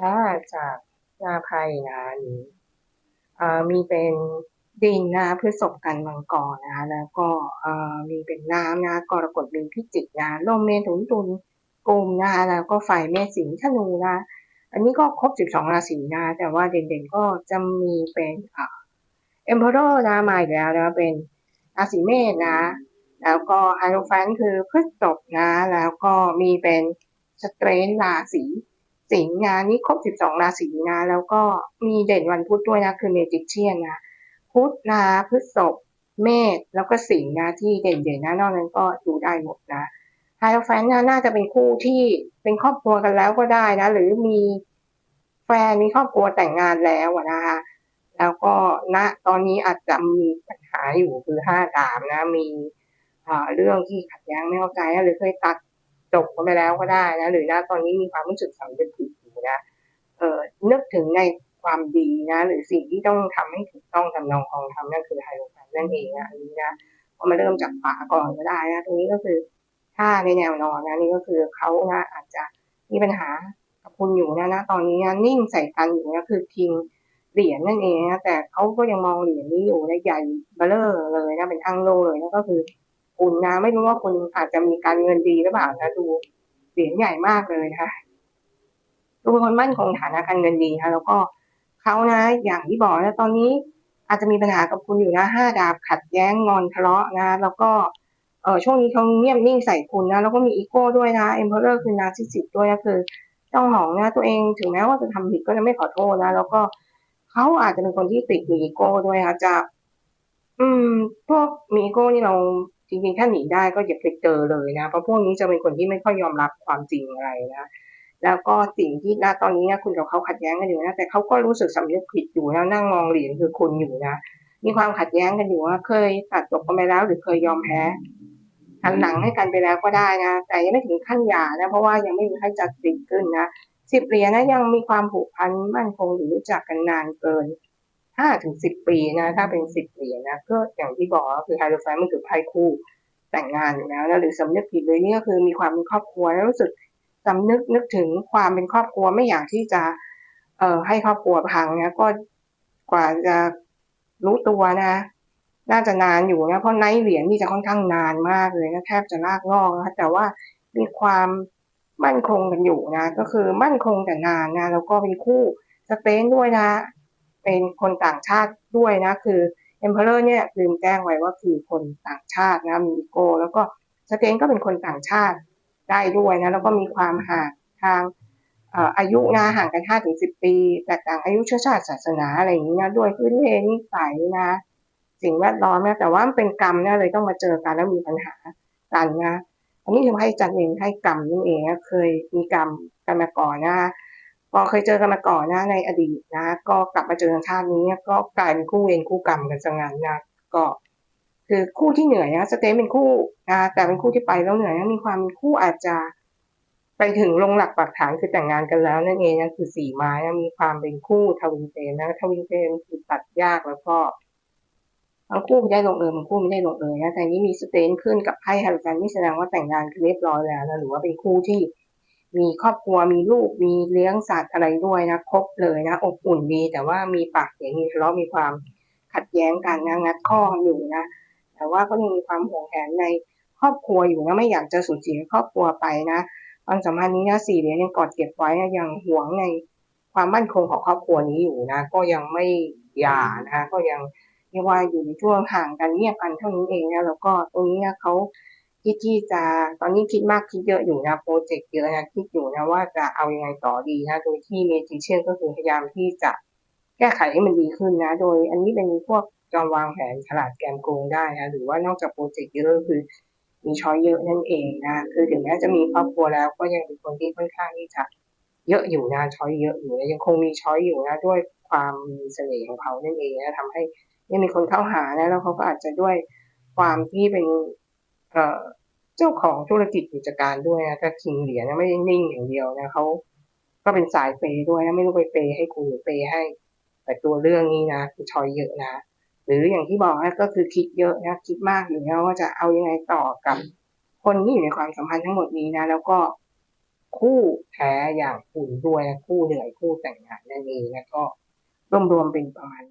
ถ้าจากนาไพนะนี้เอ่อมีเป็นดินนะพฤษภกันมังกรนะแล้วก็มีเป็นน้ำนะกรกฎมีพิจิกนะลมเมถุนตุลกุมนะแล้วก็ไฟเมษสิงห์ธนูนะอันนี้ก็ครบ 12 ราศีนะ แต่ว่าเด่นๆก็จะมีเป็นเอ็มเพอเรอร์นะมาอีกแล้วนะเป็นราศีเมษนะ แล้วก็ไฮโรแฟนคือพฤษภนะ แล้วก็มีเป็นสเตรนราศี สิงห์นะนี่ครบ12ราศีนะ แล้วก็มีเด่นวันพุธด้วยนะ คือเมจิกเชียนนะ พุธนะพฤษภเมษแล้วก็สิงห์นะที่เด่นๆนะนอกนั้นก็ดูได้หมดนะไฮโรแฟนนะน่าจะเป็นคู่ที่เป็นครอบครัวกันแล้วก็ได้นะ หรือมีแฟนมีครอบครัวแต่งงานแล้วนะคะแล้วก็ณตอนนี้อาจจะมีปัญหาอยู่คือห้าดาบนะ มีอ่าเรื่องที่ขัดแย้งไม่เข้าใจนะหรือเคยตัด จบกันไปแล้วก็ได้นะหรือณตอนนี้มีความรู้สึกสำนึกผิดอยู่นะเอ่อนึกถึงในความดีนะ หรือสิ่งที่ต้องทำให้ถูกต้องทำนองคองทำนั่นคือไฮโลแฟนนั่นเองนะอันนี้นะก็มาเริ่มจากขวาก่อนก็ได้นะตรงนี้ก็คือถ้าในแนวนอนนะนี่ก็คือเขานะอาจจะมีปัญหากับคุณอยู่นะนะตอนนี้นะนิ่งใส่กันอยู่นะคือคิงเหรียญนั่นเองนะแต่เขาก็ยังมองเหรียญนี้อยู่นะใหญ่เบลเลอร์เลยนะเป็นอังโลเลยนะก็คือ คุณนะ ไม่รู้ว่าคุณอาจจะมีการเงินดีหรือเปล่านะดูเหรียญใหญ่มากเลยนะคะดูเป็นคนมั่นคงฐานะการเงินดีนะแล้วก็เขานะ อย่างที่บอกนะตอนนี้อาจจะมีปัญหากับคุณอยู่นะห้าดาบขัดแย้งงอนทะเลาะนะ แล้วก็เออช่วงนี้เขาเงียบนิ่งใส่คุณนะ แล้วก็มีอีโก้ด้วยนะเอ็มเพอเรอร์คือนาซิสิตด้วยนะคือต้องหองนะตัวเองถึงแม้ว่าจะทำผิดก็จะไม่ขอโทษนะ แล้วก็เขาอาจจะเป็นคนที่ติดมีอีโก้ด้วยนะจะ อืม พวกมีอีโก้นี่เรา จริงๆ ถ้าหนีได้ก็อย่าไปเจอเลยนะ เพราะพวกนี้จะเป็นคนที่ไม่ค่อยยอมรับความจริงอะไรนะ แล้วก็สิ่งที่ณตอนนี้นะคุณกับเขาขัดแย้งกันอยู่นะ แต่เขาก็รู้สึกสำนึกผิดอยู่นะนั่งมองเหรียญคือคุณอยู่นะ มีความขัดแย้งกันอยู่ว่าเคยตัดจบกันไปแล้ว หรือเคยยอมแพ้หันหลังให้กันไปแล้วก็ได้นะ แต่ยังไม่ถึงขั้นหย่านะ เพราะว่ายังไม่มีใครจัดติดขึ้นนะสิบเหรียญนะยังมีความผูกพันมั่นคงหรือรู้จักกันนานเกิน ห้าถึงสิบปีนะ ถ้าเป็นสิบเหรียญนะก็อย่างที่บอกคือไฮโดรไฟมันคือไพ่คู่แต่งงานอยู่แล้วนะหรือสำนึกผิดเลยนี่ก็คือมีความเป็นครอบครัวแล้วรู้สึกสำนึกนึกถึงความเป็นครอบครัวไม่อยากที่จะ เอ่อให้ครอบครัวพังนะก็กว่าจะรู้ตัวนะ น่าจะนานอยู่นะเพราะไนท์เหรียญนี่จะค่อนข้างนานมากเลยนะแทบจะลากงอกนะแต่ว่ามีความมั่นคงกันอยู่นะ ก็คือมั่นคงแต่นานนะแล้วก็เป็นคู่สเปนด้วยนะ เป็นคนต่างชาติด้วยนะ คือเอ็มเพอเรอร์เนี่ยลืมแจ้งไว้ว่าคือคนต่างชาตินะมีโก แล้วก็สเปนก็เป็นคนต่างชาติได้ด้วยนะ แล้วก็มีความห่างทางอายุนะห่างกันห้าถึงสิบปี แตกต่างอายุเชื้อชาติศาสนาอะไรอย่างนี้นะด้วยพื้นเพนิสัยนะ สิ่งแวดล้อมนะแต่ว่ามันเป็นกรรมนะเลยต้องมาเจอกันแล้วมีปัญหากันนะอันนี้คือให้จันเองให้กรรมนั่นเองเคยมีกรรมกันมาก่อนนะ พอเคยเจอกันมาก่อนนะในอดีตนะ ก็กลับมาเจอกันชาตินี้ก็กลายเป็นคู่เวรคู่กรรมกันซะงั้นนะก็ คือคู่ที่เหนื่อยนะสเตนเป็นคู่นะแต่เป็นคู่ที่ไปแล้วเหนื่อยนะมีความคู่อาจจะไปถึงลงหลักปักฐานคือแต่งงานกันแล้วนั่นเองนะคือสี่ไม้นะมีความเป็นคู่ทวินเตนนะทวินเตนคือตัดยากแล้วก็ทั้งคู่ไม่ได้ลงเอยทั้งคู่ไม่ได้ลงเอยนะแต่นี้มีสเตนขึ้นกับไพ่ฮาริกันนี่แสดงว่าแต่งงานเรียบร้อยแล้วนะหรือว่าเป็นคู่ที่ มีครอบครัวมีลูกมีเลี้ยงสัตว์อะไรด้วยนะครบเลยนะอบอุ่นดี แต่ว่ามีปากเสียงมีทะเลาะมีความขัดแย้งกันนะงัดข้ออยู่นะแต่ว่าก็ยังมีความห่วงแหนในครอบครัวอยู่นะไม่อยากจะสูญเสียครอบครัวไปนะความสัมพันธ์นี้นะสี่เหรียญยังกอดเก็บไว้นะยังห่วงในความมั่นคงของครอบครัวนี้อยู่นะ ก็ยังไม่หย่านะก็ยังเรียกว่าอยู่ในช่วงห่างกันเงียบกันเท่านี้เองนะแล้วก็ตรงนี้เขา คิดที่จะตอนนี้คิดมากคิดเยอะอยู่นะโปรเจกต์เยอะนะคิดอยู่นะว่าจะเอายังไงต่อดีนะโดยที่เมจิเชียนก็คือพยายามที่จะแก้ไขให้มันดีขึ้นนะ โดยอันนี้เป็นพวกจอมวางแผนฉลาดแกมโกงได้นะหรือว่านอกจากโปรเจกต์เยอะก็คือมีช้อยเยอะนั่นเองนะคือถึงแม้จะมีครอบครัวแล้ว ก็ยังเป็นคนที่ค่อนข้างที่จะเยอะอยู่นะช้อยเยอะอยู่นะยังคงมีช้อยอยู่นะด้วยความมีเสน่ห์ของเขานั่นเองนะทำให้ยังมีคนเข้าหานะแล้วเขาก็อาจจะด้วยความที่เป็น เจ้าของธุรกิจกิจการด้วยนะถ้าคิงเหรียญไม่ได้นิ่งอย่างเดียวนะเขาก็เป็นสายเปย์ด้วยนะไม่รู้ไปเปย์ให้คุณหรือเปย์ให้ แต่ตัวเรื่องนี้นะคือชอยเยอะนะหรืออย่างที่บอกนะก็คือคิดเยอะนะคิดมากอยู่แล้วว่าจะเอายังไงต่อกับคนที่อยู่ในความสัมพันธ์ทั้งหมดนี้นะ แล้วก็คู่แท้อย่างคุณด้วยคู่เหนื่อยคู่แต่งงานนั่นเองแล้วก็รวมๆเป็นประมาณ